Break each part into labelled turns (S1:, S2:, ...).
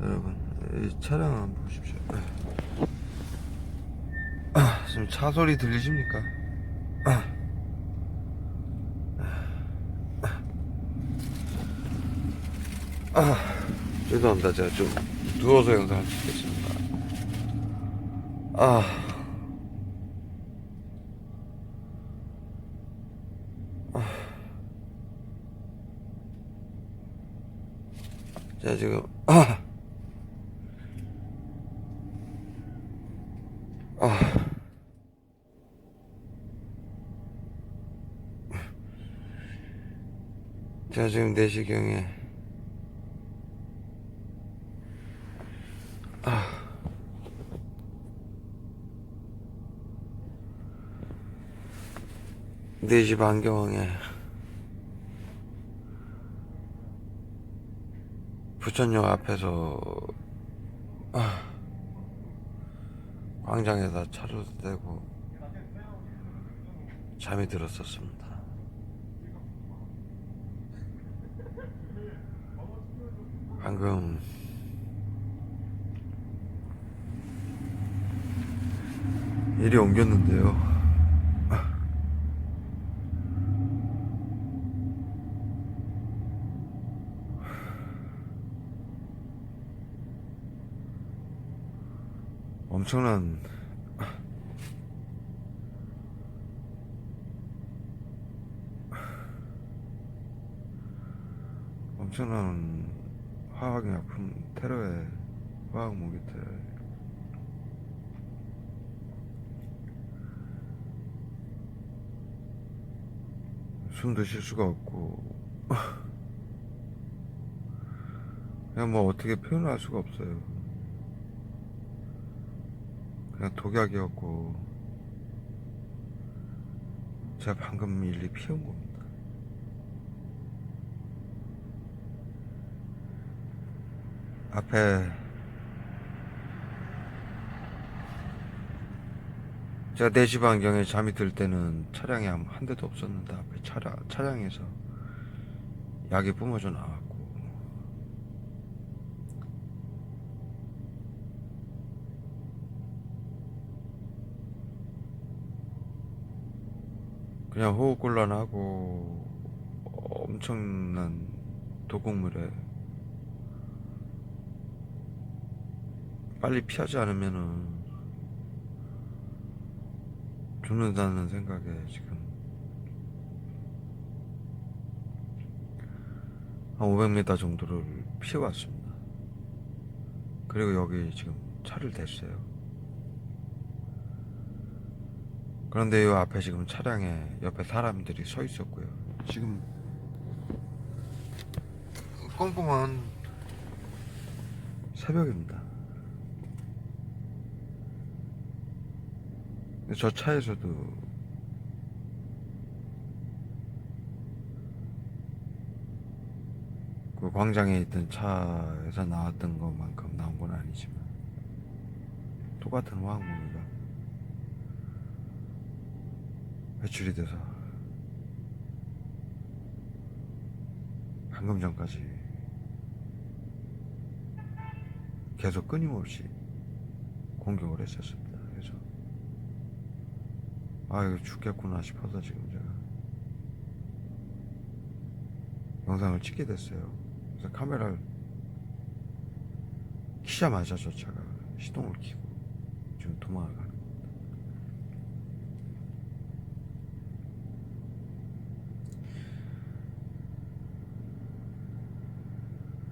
S1: 여러분 이 차량 한번 보십시오. 네. 아, 지금 차 소리 들리십니까? 아. 아, 죄송합니다. 제가 좀 누워서 영상을 찍겠습니다. 아. 자, 지금, 아. 아. 자, 지금 4시경에, 아. 네시 반경에, 부천역 앞에서 아, 광장에다 차를 대고 잠이 들었었습니다. 방금 일이 옮겼는데요. 엄청난 엄청난 아픈 테러의 화학 무기 테러 숨도 쉴 수가 없고 그냥 뭐 어떻게 표현할 수가 없어요. 그냥 독약이었고 제가 방금 일리 피운 겁니다. 앞에 제가 4시 반경에 잠이 들 때는 차량이 한, 한 대도 없었는데 앞에 차량, 차량에서 약이 뿜어져 나왔고. 그냥 호흡곤란하고 엄청난 도곡물에 빨리 피하지 않으면은 죽는다는 생각에 지금 한 500m 정도를 피해왔습니다. 그리고 여기 지금 차를 댔어요. 그런데 이 앞에 지금 차량에 옆에 사람들이 서 있었고요. 지금 꽁꽁한 새벽입니다. 근데 저 차에서도 그 광장에 있던 차에서 나왔던 것만큼 나온 건 아니지만 똑같은 화학무기가 배출이 돼서 방금 전까지 계속 끊임없이 공격을 했었습니다. 아 이거 죽겠구나 싶어서 지금 제가 영상을 찍게 됐어요. 그래서 카메라를 키자마자 저 차가 시동을 켜고 지금 도망을 가는 겁니다.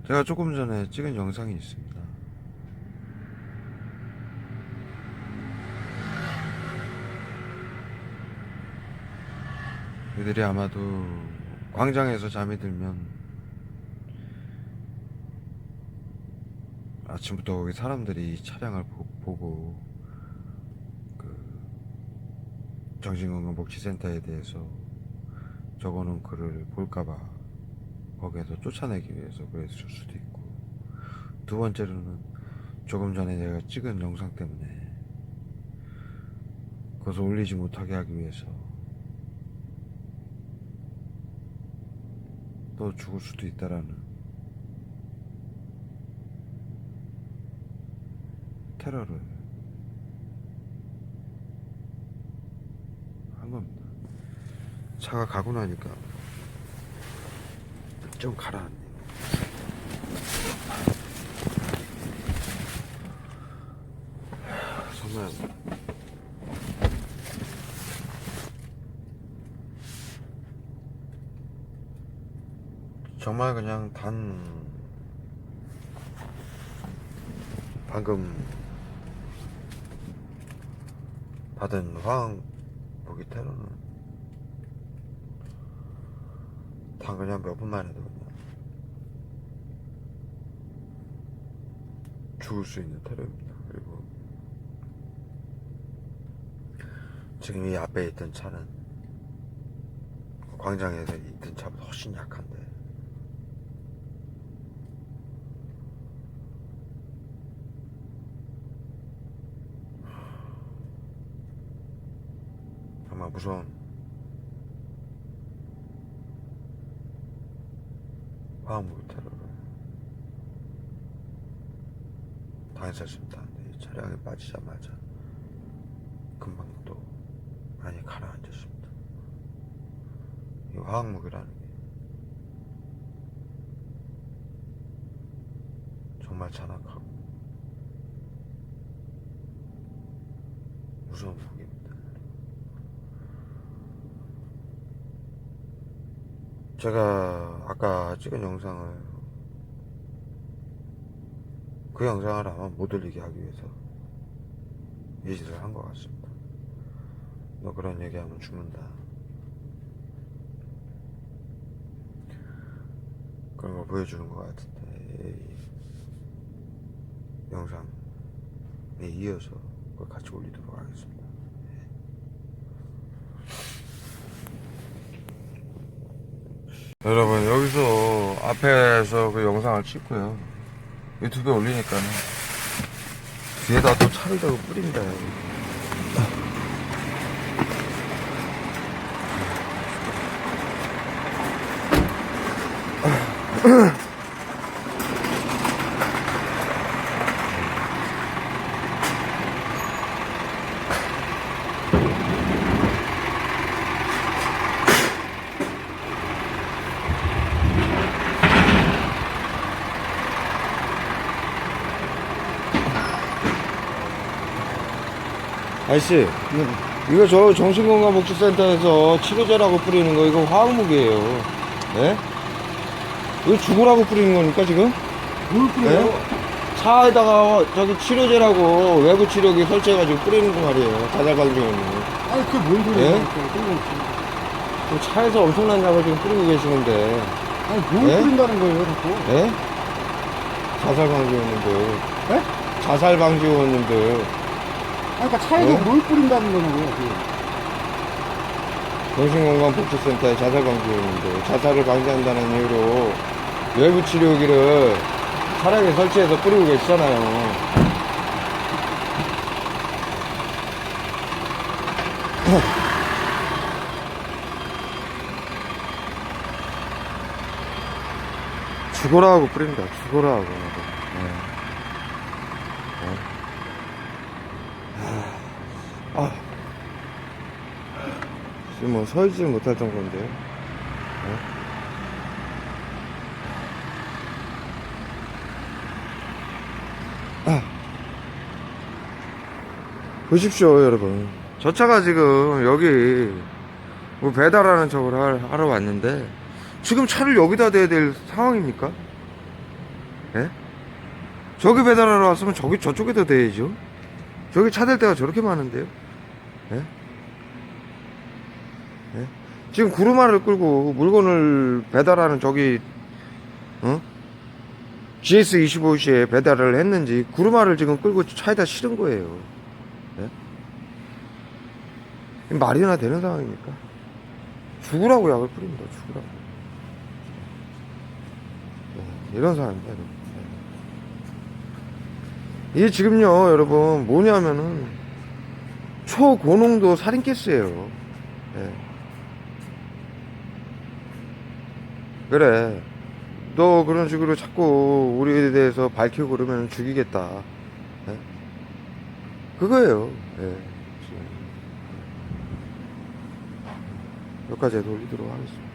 S1: 제가 조금 전에 찍은 영상이 있습니다. 이들이 아마도 광장에서 잠이 들면 아침부터 거기 사람들이 차량을 보, 보고 그 정신건강복지센터에 대해서 적어놓은 글을 볼까봐 거기에서 쫓아내기 위해서 그랬을 수도 있고 두 번째로는 조금 전에 내가 찍은 영상 때문에 그것을 올리지 못하게 하기 위해서 또 죽을 수도 있다라는 테러를 한 겁니다. 차가 가고 나니까 좀 가라앉네. 정말 정말 그냥 단 방금 받은 화학 무기 테러는 단 그냥 몇 분만 해도 그냥 죽을 수 있는 테러입니다. 그리고 지금 이 앞에 있던 차는 광장에서 있던 차보다 훨씬 약한데 정말 무서운 화학무기 테러를 당했었습니다. 차량에 빠지자마자 금방 또 많이 가라앉았습니다. 이 화학무기라는 게 정말 잔악하고 무서운 무기입니다. 제가 아까 찍은 영상을 그 영상을 아마 못 올리게 하기 위해서 이 짓을 한것 같습니다. 너 그런 얘기하면 죽는다. 그런 걸 보여주는 것 같은데 이 영상에 이어서 그걸 같이 올리도록 하겠습니다. 여러분 여기서 앞에서 그 영상을 찍고요 유튜브에 올리니까는 뒤에다 또 대고 뿌립니다 여기. 아저씨 이거 저 정신건강복지센터에서 치료제라고 뿌리는 거 이거 화학무기예요 예? 이거 죽으라고 뿌리는 거니까 지금?
S2: 뭘 뿌려요?
S1: 예? 차에다가 저기 치료제라고 외부 치료기 설치해가지고 뿌리는 거 말이에요 자살방지용으로
S2: 아니 그게 뭔 소리야?
S1: 예?
S2: 뜬금없이.
S1: 지금 차에서 엄청난 약을 지금 뿌리고 계시는데
S2: 아니 뭘
S1: 예?
S2: 뿌린다는 거예요, 자꾸?
S1: 예? 자살방지용님들
S2: 예?
S1: 자살방지용님들
S2: 아니 그러니까 차에서
S1: 예?
S2: 뭘 뿌린다는 거냐고요, 그게.
S1: 정신건강복지센터의 자살 방지용인데 자살을 방지한다는 이유로 외부 치료기를 차량에 설치해서 뿌리고 계시잖아요. 죽어라고 뿌린다. 죽어라고. 네. 네. 아. 지금 뭐 서있지 못할 정도인데요. 네? 아. 보십시오, 여러분. 저 차가 지금 여기 뭐 배달하는 척을 할- 하러 왔는데 지금 차를 여기다 대야 될 상황입니까? 예? 저기 배달하러 왔으면 저기 저쪽에다 대야죠. 저기 차 댈 데가 저렇게 많은데요. 예? 예? 지금 구루마를 끌고 물건을 배달하는 저기 어? GS25시에 배달을 했는지 구루마를 지금 끌고 차에다 실은 거예요. 예? 이게 말이나 되는 상황입니까? 죽으라고 약을 뿌립니다. 죽으라고. 예, 이런 상황입니다. 여러분. 예. 이게 지금요, 여러분, 뭐냐면은, 초고농도 살인가스예요. 예. 그래. 너 그런 식으로 자꾸 우리에 대해서 밝히고 그러면 죽이겠다. 예? 그거예요. 예. 여기까지 돌리도록 하겠습니다.